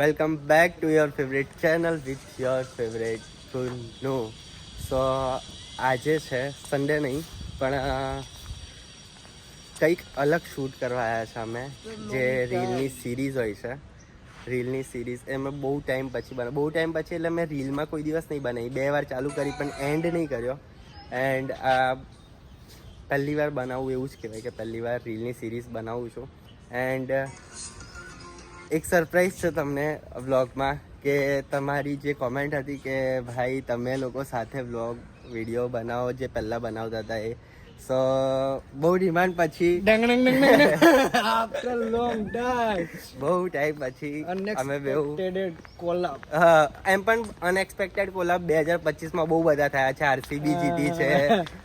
Welcome back to your favourite channel with your favourite no so આજે છે Sunday નહીં પણ કંઈક અલગ શૂટ કરવા આવ્યા છે અમે. જે રીલની સિરીઝ હોય છે. રીલની સિરીઝ એમાં બહુ ટાઈમ પછી બનાવ બહુ ટાઈમ પછી એટલે મેં રીલમાં કોઈ દિવસ નહીં બનાવી. બે વાર ચાલુ કરી પણ એન્ડ નહીં કર્યો. એન્ડ આ પહેલી વાર બનાવવું એવું જ કહેવાય કે પહેલી વાર રીલની સિરીઝ બનાવું છું. એન્ડ એક સરપ્રાઈઝ છે તમને વ્લોગમાં કે તમારી જે કોમેન્ટ હતી કે ભાઈ તમે લોકો સાથે વ્લોગ વીડિયો બનાવો જે પહેલાં બનાવતા હતા એ. સો બહુ ડિમાન્ડ પછી લોંગ બહુ ટાઈમ પછી અમે બેઉ કોલાબ હા, એમ પણ અનએક્સપેક્ટેડ કોલાબ બે હજાર પચીસમાં બહુ બધા થયા છે. આરસીબી જીતી છે.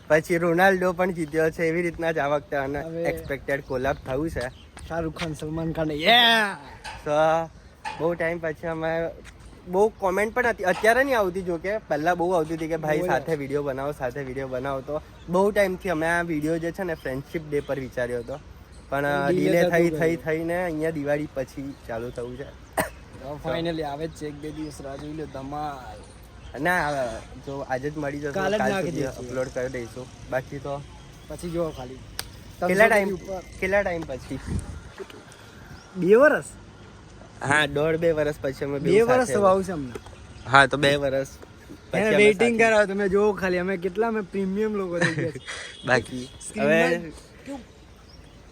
પછી રોનાલ્ડો પણ જીત્યો છે. એવી રીતના જ આ વખતે અનએક્સપેક્ટેડ કોલાબ થયું છે. શાહરુખ ખાન સલમાન ખાન બહુ ટાઈમ પછી અમે બહુ કોમેન્ટ પણ હતી. અત્યારે નહીં આવતી જો કે પહેલાં બહુ આવતી હતી કે ભાઈ સાથે વીડિયો બનાવો સાથે વીડિયો બનાવો. તો બહુ ટાઈમથી અમે આ વીડિયો જે છે ને ફ્રેન્ડશિપ ડે પર વિચાર્યો હતો. પણ ડીલે થઈ થઈ થઈને અહીંયા દિવાળી પછી ચાલુ થયું છે. ફાઇનલી આવે જ છે એક બે દિવસ રાહ જોઈ લો ધમાલ. ના જો આજે જ મળી જશે કાલે. અપલોડ કરી દઈશું. બાકી તો પછી જો ખાલી. કેટલા ટાઈમ કેટલા ટાઈમ પછી? બે વર્ષ હા દોઢ બે વર્ષ પછી અમે બે વર્ષ થવા આવશે અમને. હા તો બે વર્ષ એને વેઇટિંગ કરાવ તમે જોવો ખાલી અમે કેટલા અમે પ્રીમિયમ લોકો થઈ ગયા બાકી હવે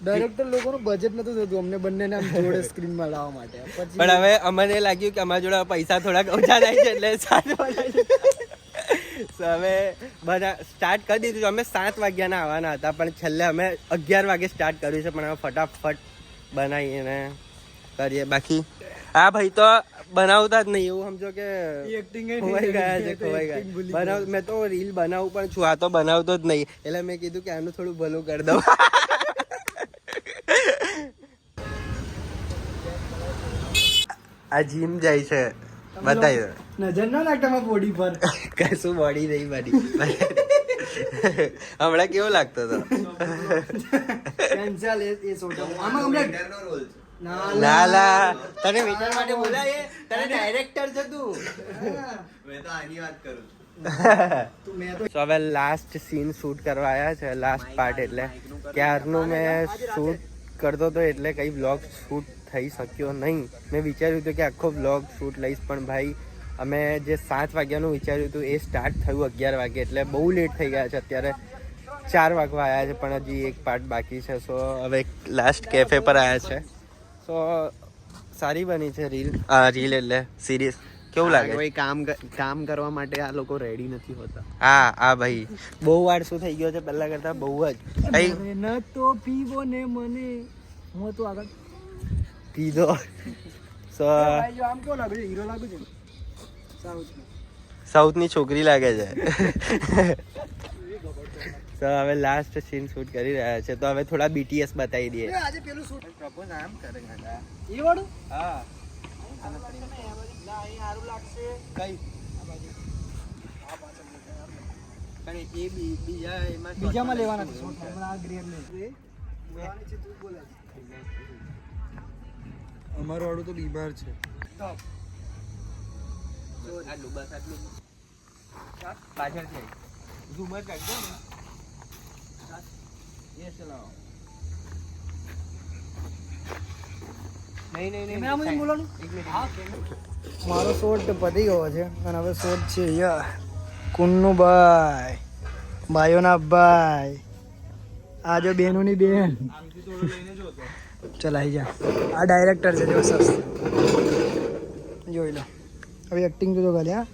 ડાયરેક્ટર લોકોનું બજેટ નતું થતું અમને બંનેને આમ જોડે સ્ક્રીનમાં લાવવા માટે. પછી પણ હવે અમને લાગ્યું કે અમારા જોડે પૈસા થોડાક ઓછા થાય છે એટલે બનાવીએ. હવે બધા સ્ટાર્ટ કરી દીધું છે. અમે સાત વાગ્યાના આવવાના હતા પણ છેલ્લે અમે અગિયાર વાગે સ્ટાર્ટ કર્યું છે પણ હવે ફટાફટ બનાવીને કરીએ. બાકી આ ભાઈ તો બનાવતા જ નહીં એવું સમજો કે ખોવાઈ ગયા છે ખોવાઈ ગયા. બનાવ મેં તો રીલ બનાવું પણ છું આ તો બનાવતો જ નહીં. એટલે મેં કીધું કે આનું થોડું ભલું કરી દઉં. આ જીમ જાય છે. બતાવી દો. નજર ના નાખતા બોડી પર. કશું બોડી નહીં બની. હમણાં કેવો લાગતો હતો? કેન્સલ એ એ આમાં હમણાં ના ના લા તને વિચાર માટે બોલાય તને ડાયરેક્ટર છે તું. તું મેં તો તો હવે લાસ્ટ સીન શૂટ કરવા આવ્યા છે લાસ્ટ પાર્ટ એટલે. ક્યારનું મેં શૂટ કરતો હતો એટલે કઈ બ્લોગ શૂટ થઈ શક્યો નહીં. મેં વિચાર્યું હતું કે આખો વ્લોગ શૂટ લઈશ પણ ભાઈ અમે જે સાત વાગ્યાનું વિચાર્યું હતું એ સ્ટાર્ટ થયું અગિયાર વાગે એટલે બહુ લેટ થઈ ગયા છે અત્યારે. ચાર વાગવા આવ્યા છે પણ હજી એક પાર્ટ બાકી છે સો હવે લાસ્ટ કેફે પર આવ્યા છે. સો સારી બની છે રીલ આ રીલ એટલે સિરીઝ કેવું લાગે? ભાઈ કોઈ કામ કામ કરવા માટે આ લોકો રેડી નથી હોતા. હા હા ભાઈ. બહુ વાર શું થઈ ગયો છે પહેલા કરતા બહુ જ. ભાઈ ન તો પીવો ને મને. હું તો આગળ. પીધો. સો આમ કેવો લાગે છે? હીરો લાગે છે? સાઉથની. છોકરી લાગે છે. તો હવે લાસ્ટ સીન શૂટ કરી રહ્યા છે. તો હવે થોડા બીટીએસ બતાવી દઈએ. આજે પેલું શૂટ એ વાળું? હા. કઈ? બીજામાં લેવાના છે. શૂટ હમણાં આ ગ્રેડ નહીં અમારું વાળું તો બીમાર છે. નહીં નહીં બોલવાનું મારો શોટ પતી ગયો છે. અને હવે શોટ છે યાર કુન્નુ ભાઈ ભાઈઓના ભાઈ આજો બેનો બેનોની બેન. ચલાઈ જા આ ડાયરેક્ટર છે, જો સરસ. જોઈ લો. હવે એક્ટિંગ જોજો હા.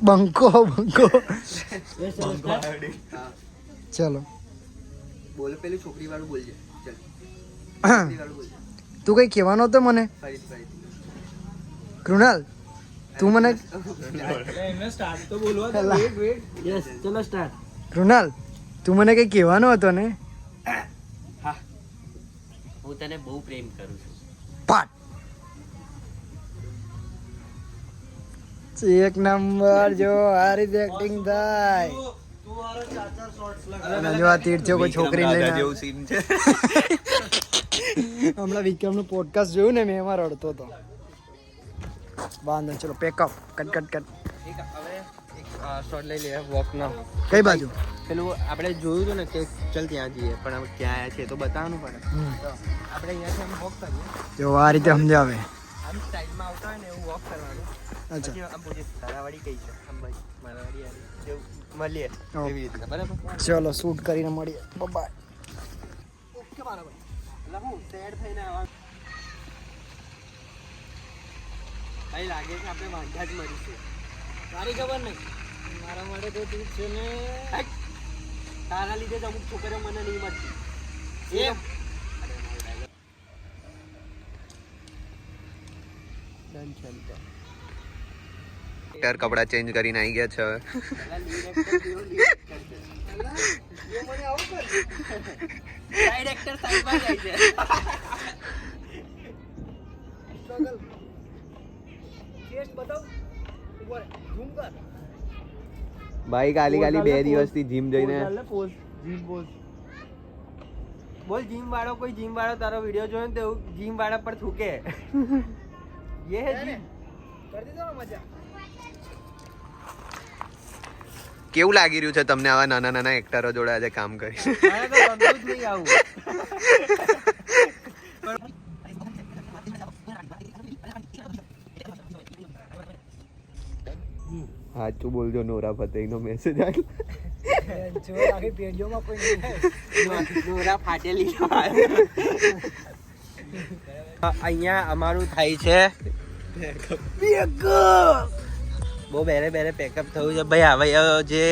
બંકો બંકો. ચલો. બોલ પેલી છોકરી વાળું બોલજે. તું કઈ કહેવાનો હતો મને? કૃણાલ તું મને કૃણાલ તું મને કઈ કહેવાનો હતો ને? હું તને બહુ પ્રેમ કરું છું. એક નંબર જો આ રીતે એક્ટિંગ થાય. જો આ તીર્થ્યો કોઈ છોકરી લઈને આવ્યો. હમણાં વિક્રમનું પોડકાસ્ટ જોયું ને મેં એમાં રડતો હતો. વાંધો નહીં, ચલો પેકઅપ કટ કટ કટ લઈ લઈએ વોકનો કઈ બાજુ? પેલું આપણે જોયું હતું ને કે ચલ ત્યાં જઈએ પણ હવે ક્યાં આવ્યા છે તો બતાવવાનું પડે. આપણે અહીંયાથી વોક કરીએ. જો આ રીતે સમજાવે. આમ સાઈડમાં આવતા હોય ને એવું વોક કરવાનું. અચ્છા. આમ પૂછે તારાવાડી કઈ છે? આમ ભાઈ મારાવાડી આવી મળીએ. એવી રીતના બરાબર? ચલો શૂટ કરીને મળીએ. બાય ઓકે મારા ભાઈ. એટલે હું સેડ થઈને આવવાનું ભાઈ લાગે છે આપણે વાંધા જ મળીશું તારી ખબર નહીં. મારા માટે તો તું છે ને તારા લીધે જ અમુક છોકરીઓ મને નહીં મળતી. એમ? તો. એક્ટર કપડા ચેન્જ કરીને આવી ગયા છે. ભાઈ કાલી કાલી બે દિવસથી જીમ જઈને. બોલ જીમ વાળો કોઈ જીમ વાળો તારો વીડિયો જોયો ને તો જીમ વાળા પર થૂકે. ये है जिम કેવું લાગી રહ્યું છે તમને આવા નાના નાના એક્ટરો જોડે આજે કામ કરી મને તો ગમતું જ નહીં આવું સાચું બોલજો નોરા ફતેહીનો મેસેજ આવ્યો જો આખી પેઢીઓમાં કોઈ નહીં નોરા ફાટેલી અહીંયા અમારું થાય છે બહુ બેરે બેરે પેકઅપ થયું છે. ભાઈ હવે જે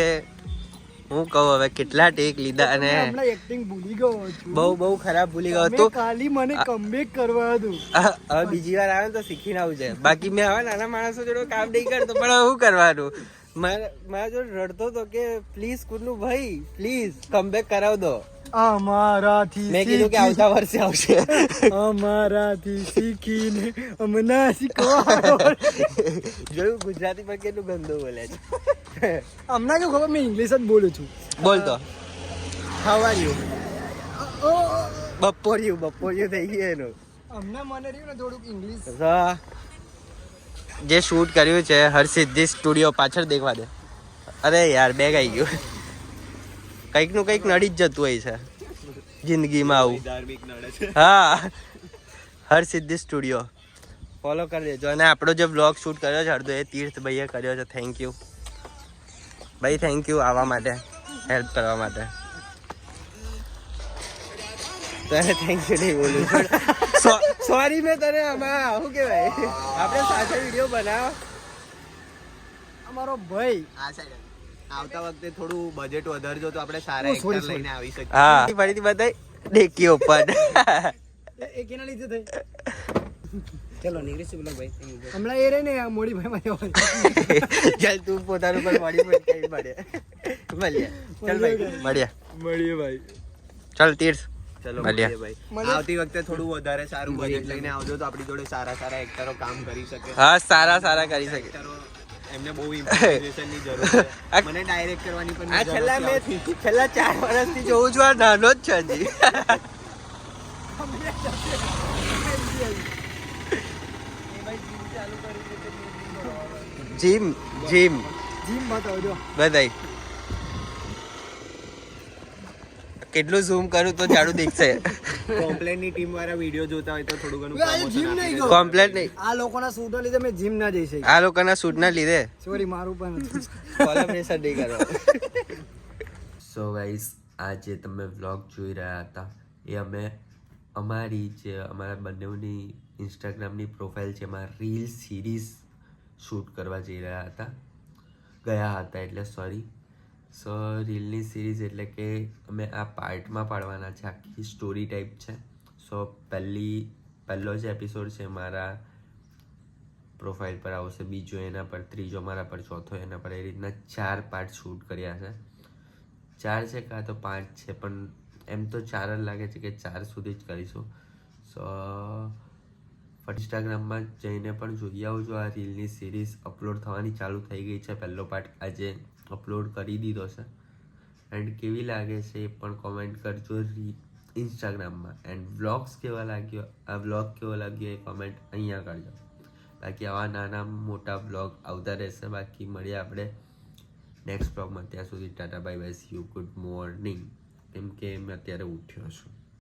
હું કહું હવે કેટલા ટેક લીધા અને એક્ટિંગ ભૂલી ગયો બહુ બહુ ખરાબ ભૂલી ગયો તો ખાલી મને કમબેક કરવા હતું હવે બીજી વાર આવે તો શીખીને આવું છે. બાકી મેં હવે નાના માણસો જોડે કામ નહીં કરતો પણ હું કરવાનું? મારા મારા જોડે રડતો તો કે પ્લીઝ કુલ્લુ ભાઈ પ્લીઝ કમબેક કરાવ દો. અમારાથી મેં કીધું કે આવતા વર્ષે આવશે. અમારાથી શીખીને અમને શીખવાડો જોયું ગુજરાતી પણ કેટલું ગંદુ બોલે છે. હમણાં કેવું ખબર? મેં ઇંગ્લિશ જ બોલું છું. બોલ તો. હાઉ આર યુ બપોરિયું બપોરિયું થઈ ગયું એનું. હમણાં મને રહ્યું ને થોડુંક ઇંગ્લિશ જે શૂટ કર્યું છે હરસિદ્ધિ સ્ટુડિયો પાછળ દેખવા દે. અરે યાર બેગ આવી ગયું. કંઈકનું કંઈક નડી જ જતું હોય છે. જિંદગીમાં આવું. ધાર્મિક નડે છે. હા. હરસિદ્ધિ સ્ટુડિયો. ફોલો કરી દેજો. અને આપણો જે બ્લોગ શૂટ કર્યો છે અડધો એ તીર્થ ભાઈએ કર્યો છે. થેન્ક યુ ભાઈ થેન્ક યુ આવવા માટે. હેલ્પ કરવા માટે. તને થેન્ક યુ નહીં બોલું સોરી મેં તને આમાં શું કહેવાય? આપણે સાથે વીડિયો બનાવ. અમારો ભાઈ. આવતા વખતે થોડું બજેટ વધારજો તો આપણે સારા એક્ટર લઈને આવી શકીએ. હા. ફરીથી બતાય ડેકી ઉપર. એ- એ કેના લીધે થઈ ચલો નીકળીશું બોલો ભાઈ? હમણાં એ રહી ને મોડી ભાઈ માં ચાલ તું પોતાનું પર મોડી ભાઈ કઈ મળે. મળીએ. ચાલ ભાઈ મળ્યા મળીએ. ભાઈ. ચાલ તીર્થ. ચલો ભાઈ. આવતી વખતે થોડું વધારે સારું બજેટ લઈને આવજો તો આપણી જોડે સારા સારા એક્ટરો કામ કરી શકે. હા સારા સારા કરી શકે. એક્ટરો એમને બહુ ઇમ્પ્રેશનની જરૂર છે. મને ડાયરેક્ટ કરવાની પણ આ છેલ્લા મેં છેલ્લા ચાર વર્ષથી જોઉં છું આ નાનો જ છે હજી. Gym gym. જીમ બતાવજો બધાય. કેટલું ઝૂમ કરું તો જાડું દેખશે. કોમ્પ્લેનની ટીમ વાળા વીડિયો જોતા હોય તો થોડું ઘણું આજે આપી નહીં ગયો. કોમ્પ્લેન નહીં. આ લોકોના સૂટો લીધે મેં જીમ ના જઈ શકી. આ લોકોના શૂટના લીધે. સોરી મારું પણ કોલેબ્રેશન નહીં કરો. સો ગાઈસ આ જે તમે વ્લોગ જોઈ રહ્યા હતા. એ અમે અમારી જે અમારા બંનેની ઇન્સ્ટાગ્રામની પ્રોફાઇલ છે એમાં રીલ સિરીઝ શૂટ કરવા જઈ રહ્યા હતા. ગયા હતા એટલે સોરી સો રીલની સિરીઝ એટલે કે અમે આ પાર્ટમાં પાડવાના છે. આખી સ્ટોરી ટાઈપ છે. સો પહેલી, પહેલો જે એપિસોડ છે મારા પ્રોફાઇલ પર આવશે, બીજો એના પર, ત્રીજો મારા પર, ચોથો એના પર, એ રીતના ચાર પાર્ટ શૂટ કર્યા છે. ચાર છે કાં તો પાંચ છે, પણ એમ તો ચાર જ લાગે છે કે ચાર સુધી જ કરીશું. સો ઇન્સ્ટાગ્રામમાં જઈને પણ જોઈ આવજો આ રીલની સિરીઝ અપલોડ થવાની ચાલુ થઈ ગઈ છે. પહેલો પાર્ટ આજે અપલોડ કરી દીધો છે. એન્ડ કેવી લાગે છે એ પણ કોમેન્ટ કરજો ઇન્સ્ટાગ્રામમાં એન્ડ વ્લોગ્સ કેવા લાગ્યો? આ વ્લોગ કેવો લાગ્યો એ કોમેન્ટ અહીંયા કરજો. બાકી આવા નાના મોટા બ્લોગ આવતા રહેશે. બાકી મળીએ આપણે નેક્સ્ટ બ્લોગમાં ત્યાં સુધી tata bye bye see you good morning કેમ કે મેં અત્યારે ઉઠ્યો છું.